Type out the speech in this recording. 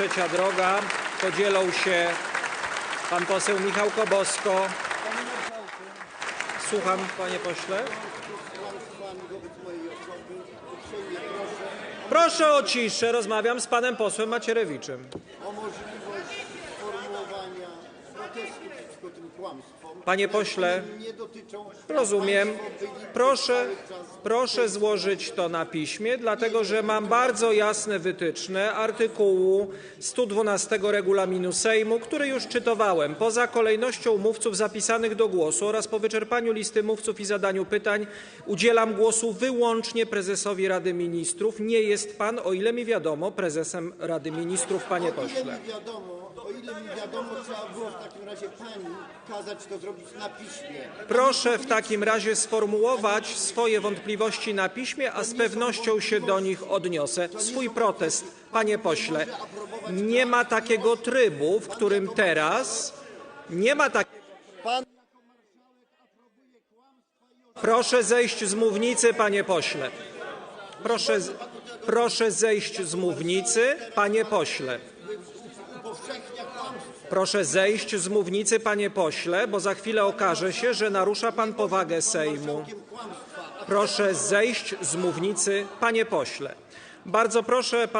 Trzecia Droga podzielą się pan poseł Michał Kobosko. Słucham, panie pośle. Proszę o ciszę, rozmawiam z panem posłem Macierewiczem. Panie pośle, Rozumiem. Proszę, proszę złożyć to na piśmie, dlatego że mam bardzo jasne wytyczne artykułu 112 regulaminu Sejmu, który już czytowałem. Poza kolejnością mówców zapisanych do głosu oraz po wyczerpaniu listy mówców i zadaniu pytań udzielam głosu wyłącznie prezesowi Rady Ministrów. Nie jest pan, o ile mi wiadomo, prezesem Rady Ministrów, panie pośle. o ile mi wiadomo, trzeba było w takim razie pani kazać to zrobić na piśmie. Proszę w takim razie sformułować swoje wątpliwości na piśmie, a z pewnością się do nich odniosę. Swój protest, panie pośle. Nie ma takiego trybu, w którym teraz nie ma tak. Pan Proszę zejść z mównicy, panie pośle. Proszę, proszę zejść z mównicy, panie pośle. Proszę zejść z mównicy, panie pośle, bo za chwilę okaże się, że narusza pan powagę Sejmu. Proszę zejść z mównicy, panie pośle. Bardzo proszę pan.